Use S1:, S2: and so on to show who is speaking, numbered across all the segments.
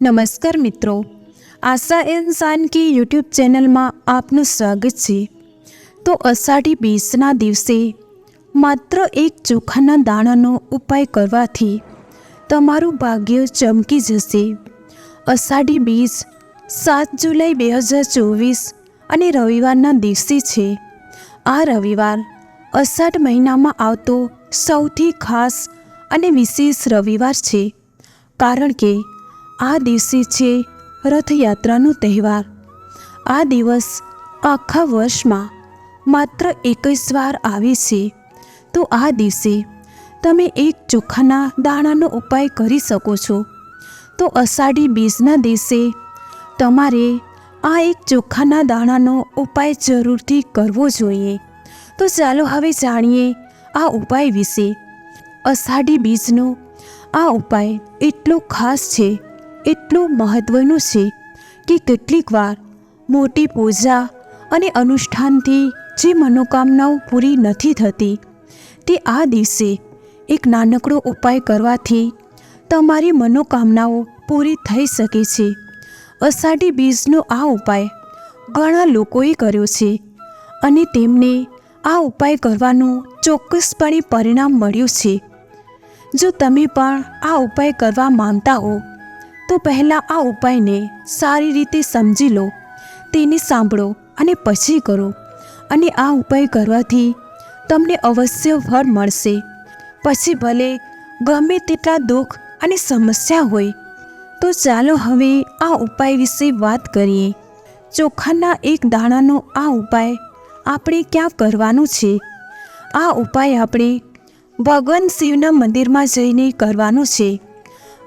S1: નમસ્કાર મિત્રો. આશા ઇન્સાન કી યુટ્યુબ ચેનલમાં આપનું સ્વાગત છે. તો અષાઢી બીજના દિવસે માત્ર એક ચોખાના દાણાનો ઉપાય કરવાથી તમારું ભાગ્ય ચમકી જશે. અષાઢી બીજ સાત જુલાઈ બે હજાર ચોવીસ અને રવિવારના દિવસે છે. આ રવિવાર અષાઢ મહિનામાં આવતો સૌથી ખાસ અને વિશેષ રવિવાર છે. કારણ કે આ દિવસે છે રથયાત્રાનો તહેવાર. આ દિવસ આખા વર્ષમાં માત્ર એક વાર આવે છે. તો આ દિવસે તમે એક ચોખાના દાણાનો ઉપાય કરી શકો છો. તો અષાઢી બીજના દિવસે તમારે આ એક ચોખાના દાણાનો ઉપાય જરૂરથી કરવો જોઈએ. તો ચાલો હવે જાણીએ આ ઉપાય વિશે. અષાઢી બીજનો આ ઉપાય એટલો ખાસ છે એટલું મહત્ત્વનું છે કે કેટલીક વાર મોટી પૂજા અને અનુષ્ઠાનથી જે મનોકામનાઓ પૂરી નથી થતી, તે આ દિવસે એક નાનકડો ઉપાય કરવાથી તમારી મનોકામનાઓ પૂરી થઈ શકે છે. અષાઢી બીજનો આ ઉપાય ઘણા લોકોએ કર્યો છે અને તેમને આ ઉપાય કરવાનું ચોક્કસપણે પરિણામ મળ્યું છે. જો તમે પણ આ ઉપાય કરવા માંગતા હો તો પહેલાં આ ઉપાયને સારી રીતે સમજી લો, તેને સાંભળો અને પછી કરો. અને આ ઉપાય કરવાથી તમને અવશ્ય ફળ મળશે. પછી ભલે ગમે તેટલા દુઃખ અને સમસ્યા હોય, તો ચાલો હવે આ ઉપાય વિશે વાત કરીએ. ચોખાના એક દાણાનો આ ઉપાય આપણે ક્યાં કરવાનું છે? આ ઉપાય આપણે ભગવાન શિવના મંદિરમાં જઈને કરવાનો છે.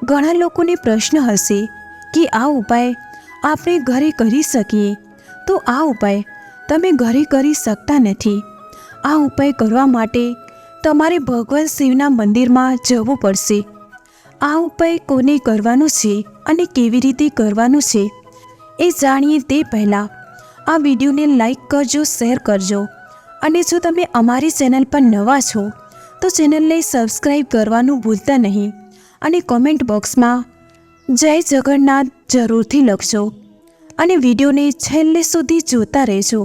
S1: ઘણા લોકોને પ્રશ્ન હશે કે આ ઉપાય આપણે ઘરે કરી શકીએ? તો આ ઉપાય તમે ઘરે કરી શકતા નથી. આ ઉપાય કરવા માટે તમારે ભગવાન શિવના મંદિરમાં જવું પડશે. આ ઉપાય કોને કરવાનો છે અને કેવી રીતે કરવાનો છે એ જાણીએ તે પહેલાં આ વિડીયોને લાઈક કરજો, શેર કરજો અને જો તમે અમારી ચેનલ પર નવા છો તો ચેનલને સબસ્ક્રાઈબ કરવાનું ભૂલતા નહીં. અને કોમેન્ટ બોક્સમાં જય જગન્નાથ, જરૂરથી લખજો અને વિડીયોને છેલ્લે સુધી જોતા રહેજો.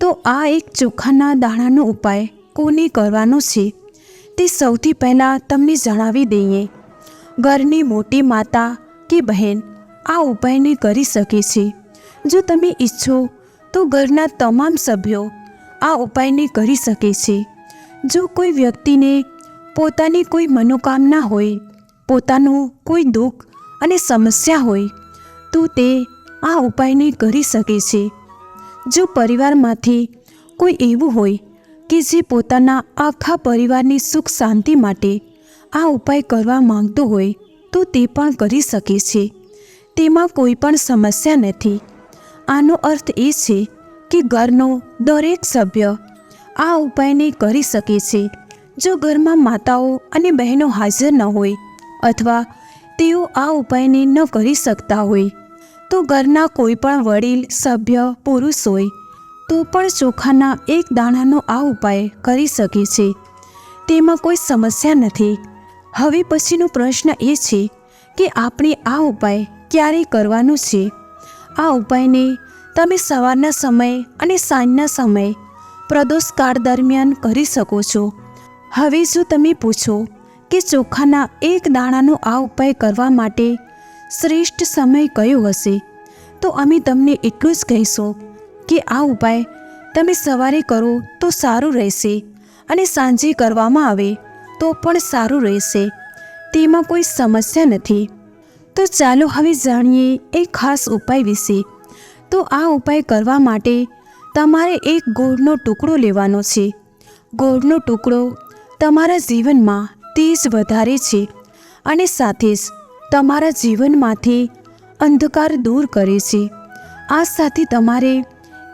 S1: તો આ એક ચોખાના દાણાનો ઉપાય કોને કરવાનો છે, તે સૌથી પહેલાં તમને જણાવી દઈએ. ઘરની મોટી માતા કે બહેન આ ઉપાયને કરી શકે છે. જો તમે ઈચ્છો તો ઘરના તમામ સભ્યો આ ઉપાયને કરી શકે છે. જો કોઈ વ્યક્તિને પોતાની કોઈ મનોકામના હોય પોતાનું કોઈ દુઃખ અને સમસ્યા હોય, તો તે આ ઉપાયને કરી શકે છે. જો પરિવારમાંથી કોઈ એવું હોય કે જે પોતાના આખા પરિવારની સુખ શાંતિ માટે આ ઉપાય કરવા માંગતો હોય, તો તે પણ કરી શકે છે. તેમાં કોઈ પણ સમસ્યા નથી. આનો અર્થ એ છે કે ઘરનો દરેક સભ્ય આ ઉપાયને કરી શકે છે. જો ઘરમાં માતાઓ અને બહેનો હાજર ન હોય અથવા તેઓ આ ઉપાયને ન કરી શકતા હોય. તો ઘરના કોઈ પણ વડીલ, સભ્ય, પુરુષ હોય, તો પણ ચોખાના એક દાણાનો આ ઉપાય કરી શકે છે. તેમાં કોઈ સમસ્યા નથી. હવે પછીનો પ્રશ્ન એ છે કે આપણે આ ઉપાય ક્યારે કરવાનો છે? આ ઉપાયને તમે સવારના સમય અને સાંજના સમયે પ્રદોષકાળ દરમિયાન કરી શકો છો. હવે જો તમે પૂછો કે ચોખાના એક દાણાનો આ ઉપાય કરવા માટે શ્રેષ્ઠ સમય કયો હશે? તો અમે તમને એટલું જ કહીશું કે આ ઉપાય તમે સવારે કરો તો સારું રહેશે અને સાંજે કરવામાં આવે તો પણ સારું રહેશે. તેમાં કોઈ સમસ્યા નથી. તો ચાલો હવે જાણીએ એ ખાસ ઉપાય વિશે. તો આ ઉપાય કરવા માટે તમારે એક ગોળનો ટુકડો લેવાનો છે. ગોળનો ટુકડો તમારા જીવનમાં તેજ વધારે છે અને સાથે જ તમારા જીવનમાંથી અંધકાર દૂર કરે છે. આ સાથે તમારે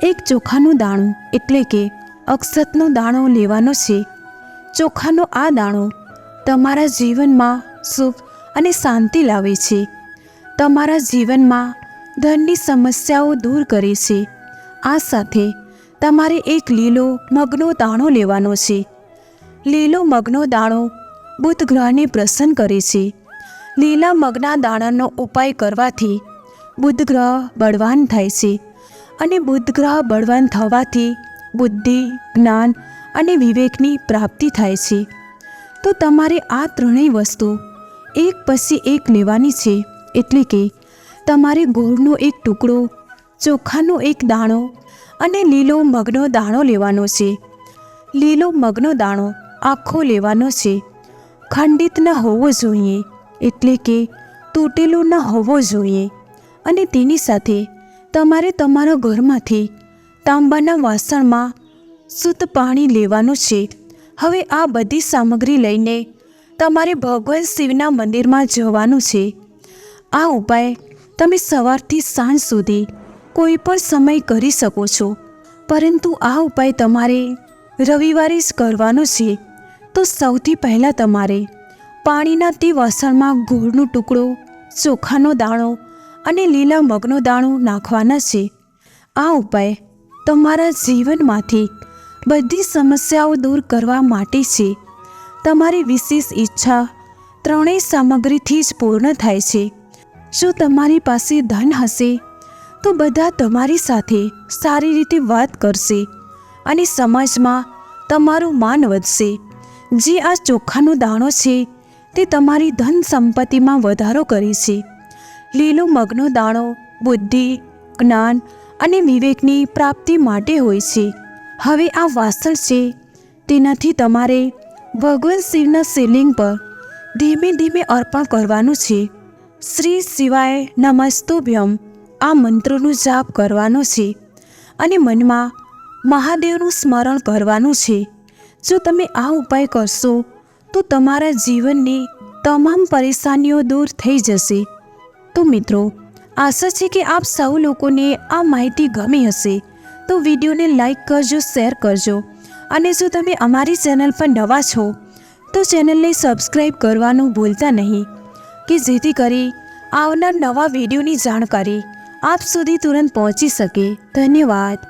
S1: એક ચોખાનું દાણું, એટલે કે અક્ષતનો દાણો લેવાનો છે. ચોખાનો આ દાણો તમારા જીવનમાં સુખ અને શાંતિ લાવે છે. તમારા જીવનમાં ધનની સમસ્યાઓ દૂર કરે છે. આ સાથે તમારે એક લીલો મગનો દાણો લેવાનો છે. લીલો મગનો દાણો બુધ ગ્રહને પ્રસન્ન કરે છે. લીલા મગના દાણાનો ઉપાય કરવાથી બુધ ગ્રહ બળવાન થાય છે અને બુધ ગ્રહ બળવાન થવાથી બુદ્ધિ, જ્ઞાન અને વિવેકની પ્રાપ્તિ થાય છે. તો તમારે આ ત્રણેય વસ્તુ એક પછી એક લેવાની છે, એટલે કે તમારે ગોળનો એક ટુકડો, ચોખાનો એક દાણો અને લીલો મગનો દાણો લેવાનો છે. લીલો મગનો દાણો આખો લેવાનો છે. ખંડિત ન હોવો જોઈએ, એટલે કે તૂટેલો ન હોવો જોઈએ. અને તેની સાથે તમારે તમારા ઘરમાંથી તાંબાના વાસણમાં શુદ્ધ પાણી લેવાનું છે. હવે આ બધી સામગ્રી લઈને તમારે ભગવાન શિવના મંદિરમાં જવાનું છે. આ ઉપાય તમે સવારથી સાંજ સુધી કોઈ પણ સમય કરી શકો છો. પરંતુ આ ઉપાય તમારે રવિવારે જ કરવાનો છે. તો સૌથી પહેલાં તમારે પાણીના તે વાસણમાં ગોળનો ટુકડો, ચોખાનો દાણો અને લીલા મગનો દાણો નાખવાના છે. આ ઉપાય તમારા જીવનમાંથી બધી સમસ્યાઓ દૂર કરવા માટે છે. તમારી વિશેષ ઈચ્છા ત્રણેય સામગ્રીથી જ પૂર્ણ થાય છે. જો તમારી પાસે ધન હશે, તો બધા તમારી સાથે સારી રીતે વાત કરશે અને સમાજમાં તમારું માન વધશે. જે આ ચોખાનો દાણો છે, તે તમારી ધન સંપત્તિમાં વધારો કરે છે. લીલો મગનો દાણો, બુદ્ધિ, જ્ઞાન અને વિવેકની પ્રાપ્તિ માટે હોય છે. હવે આ વાસણ છે, તેનાથી તમારે ભગવાન શિવના શિવલિંગ પર ધીમે ધીમે અર્પણ કરવાનું છે. શ્રી શિવાય નમસ્તુભ્યમ, આ મંત્રનું જાપ કરવાનો છે અને મનમાં મહાદેવનું સ્મરણ કરવાનું છે. જો તમે આ ઉપાય કરશો, તો તમારા જીવનની તમામ પરેશાનીઓ દૂર થઈ જશે. તો મિત્રો, આશા છે કે આપ સૌ લોકોને આ માહિતી ગમી હશે. તો વિડીયોને લાઈક કરજો, શેર કરજો. અને જો તમે અમારી ચેનલ પર નવા છો, તો ચેનલને સબસ્ક્રાઈબ કરવાનું ભૂલતા નહીં. કે જેથી કરી આવનાર નવા વિડીયોની જાણકારી આપ સુધી તુરંત પહોંચી શકે. ધન્યવાદ.